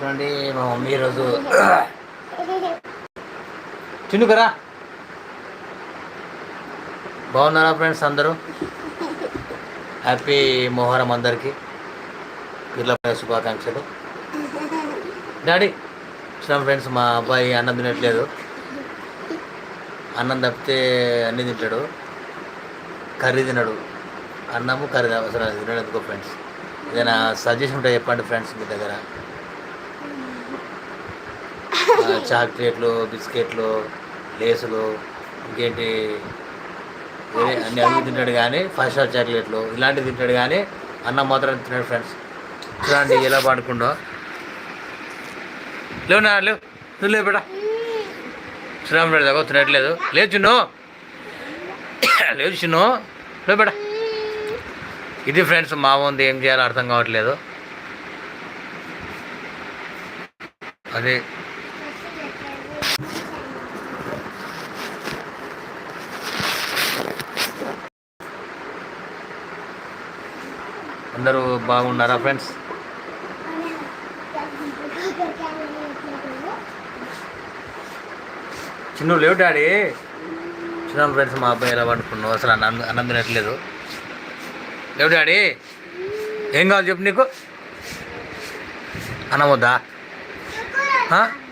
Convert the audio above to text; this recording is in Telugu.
చూడండి మా మమ్మీ ఈరోజు చిన్నుకరా బాగున్నారా ఫ్రెండ్స్ అందరూ? హ్యాపీ మొహరం అందరికీ. పిల్ల శుభాకాంక్షలు. డాడీ చూడండి ఫ్రెండ్స్ మా అబ్బాయి అన్నం తినట్లేదు. అన్నం తప్పితే అన్నీ తింటాడు. కర్రీ తినడు. అన్నము కర్రీ అసలు తినడు ఎందుకో ఫ్రెండ్స్. ఏదైనా సజెషన్ ఉంటే చెప్పండి ఫ్రెండ్స్ మీ దగ్గర. చాక్లెట్లు బిస్కెట్లు లేసులు ఇంకేంటి? వేరే అన్ని అన్ని తింటాడు కానీ ఫైవ్ స్టార్ చాక్లెట్లు ఇలాంటివి తింటాడు కానీ అన్నం మాత్రం తిన్నాడు ఫ్రెండ్స్. చూడండి ఎలా పడుకుండో. లేవు నా లేవు. నువ్వు లేవు బేటా శ్రీరామ్ రెడ్డి దగ్గర తినట్లేదు. లేదు చిన్ను. లేదు చిన్ను. లేవు బేటా ఇది ఫ్రెండ్స్ మా ఉంది ఏం చేయాలో అర్థం కావట్లేదు. అదే. అందరూ బాగున్నారా ఫ్రెండ్స్? చిన్న లేవు డాడీ. చిన్న ఫ్రెండ్స్ మా అబ్బాయి ఎలా పడుకున్నావు అసలు అన్నం అన్నం తినట్లేదు లేవు డాడీ. ఏం కావాలి చెప్పు నీకు? అన్నం వద్దా? huh?